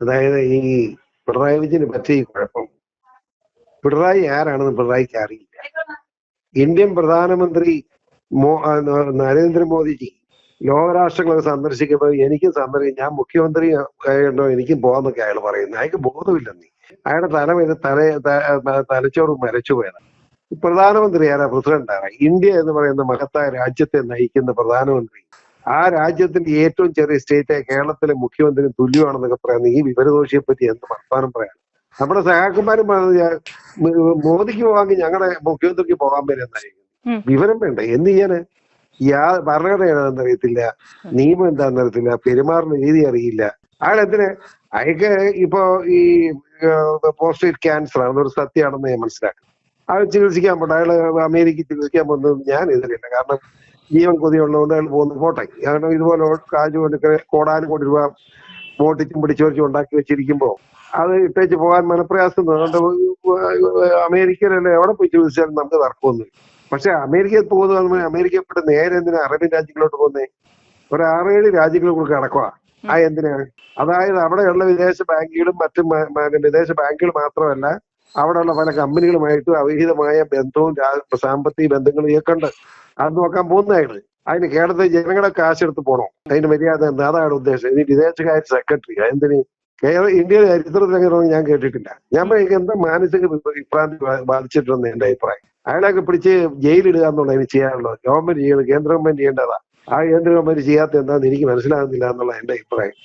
അതായത് ഈ പിണറായി വിജയന് പറ്റിയ കുഴപ്പം. പിണറായി ആരാണെന്ന് പിണറായിക്ക് അറിയില്ല. ഇന്ത്യൻ പ്രധാനമന്ത്രി മോ നരേന്ദ്രമോദിജി ലോകരാഷ്ട്രങ്ങളൊക്കെ സന്ദർശിക്കുമ്പോൾ എനിക്കും സന്ദർശിക്കും. ഞാൻ മുഖ്യമന്ത്രി ആയിട്ടോ എനിക്കും പോകാന്നൊക്കെ അയാൾ പറയുന്നത് അയാൾക്ക് ബോധമില്ലെന്നീ അയാളുടെ തല വരെ തല തലച്ചോറ് മരച്ചു പോയതാണ്. പ്രധാനമന്ത്രി ആരാ? പ്രസിഡന്റ് ആരാ ഇന്ത്യ എന്ന് പറയുന്ന മഹത്തായ രാജ്യത്തെ നയിക്കുന്ന പ്രധാനമന്ത്രി ആ രാജ്യത്തിന്റെ ഏറ്റവും ചെറിയ സ്റ്റേറ്റ് ആയ കേരളത്തിലെ മുഖ്യമന്ത്രി തുല്യമാണെന്നൊക്കെ പറയുന്ന ഈ വിവരദോഷിയെ പറ്റി എന്ത് വർത്താനം പറയാം നമ്മുടെ സഹാക്കന്മാരും മോദിക്ക് പോകാമെങ്കിൽ ഞങ്ങളുടെ മുഖ്യമന്ത്രിക്ക് പോകാൻ ഉം. എന്നായിരിക്കും വിവരം വേണ്ട? എന്ത് ചെയ്യാന് യാ ഭരണഘടന ഏതാണെന്ന് അറിയത്തില്ല. നിയമം എന്താണെന്ന് അറിയത്തില്ല. പെരുമാറുന്ന രീതി അറിയില്ല. അയാൾ എന്തിന്? അയാൾക്ക് ഇപ്പോ ഈ പോസ്റ്റേറ്റ് ക്യാൻസർ ആണ്. ഒരു സത്യമാണെന്ന് ഞാൻ മനസ്സിലാക്കും അയാൾ ചികിത്സിക്കാൻ പോട്ടെ. അയാൾ അമേരിക്കയിൽ ചികിത്സിക്കാൻ പോകുന്നത് ഞാൻ എതിരില്ല കാരണം ജീവൻ കൊതിയുള്ളതുകൊണ്ട് അയാൾ പോകുന്നു. പോട്ടെ. കാരണം ഇതുപോലെ കാശ് കൊണ്ട് കോടാനും കോടി രൂപ മോട്ടിച്ചും പിടിച്ചുവരിച്ചും ഉണ്ടാക്കി വെച്ചിരിക്കുമ്പോ അത് ഇട്ടേച്ച് പോകാൻ മനപ്രയാസം അതുകൊണ്ട് അമേരിക്കയിലല്ലേ എവിടെ പോയി ചോദിച്ചാലും നമുക്ക് തർക്കമൊന്നുമില്ല പക്ഷെ അമേരിക്കയിൽ പോകുന്ന അമേരിക്കയിൽ പെട്ട് നേരെ എന്തിനാ അറേബ്യൻ രാജ്യങ്ങളിലോട്ട് പോകുന്നേ? ഒരു ആറേഴ് രാജ്യങ്ങൾ കൂടെ കിടക്കുക ആ എന്തിനാണ്? അതായത് അവിടെയുള്ള വിദേശ ബാങ്കുകളും മറ്റും വിദേശ ബാങ്കുകൾ മാത്രമല്ല അവിടെയുള്ള പല കമ്പനികളുമായിട്ട് അവിഹിതമായ ബന്ധവും സാമ്പത്തിക ബന്ധങ്ങളും ഒക്കെ ഉണ്ട്. അത് നോക്കാൻ പോകുന്നതാണ് അതിന് കേരളത്തിലെ ജനങ്ങളെ കാശെടുത്ത് പോണോ? അതിന് മര്യാദ എന്താ? അതാണ് ഉദ്ദേശം. ഇനി വിദേശകാര്യ സെക്രട്ടറി എന്തിന് കേരള ഇന്ത്യയുടെ ചരിത്രത്തിൽ എങ്ങനെയാണെന്ന് ഞാൻ കേട്ടിട്ടില്ല. ഞാൻ എന്താ മാനസിക വിഭ- വിഭ്രാന്തി ബാ- ബാധിച്ചിട്ടുണ്ടെന്ന് എന്റെ അഭിപ്രായം. അയാളൊക്കെ പിടിച്ച് ജയിലിടുക എന്നുള്ള എനിക്ക് ചെയ്യാനുള്ളത്. ഗവൺമെന്റ് ചെയ്യണം കേന്ദ്ര ഗവൺമെന്റ് ചെയ്യേണ്ടതാ. ആ കേന്ദ്ര ഗവൺമെന്റ് ചെയ്യാത്ത എന്താന്ന് എനിക്ക് മനസ്സിലാകുന്നില്ല എന്നുള്ള എന്റെ അഭിപ്രായം.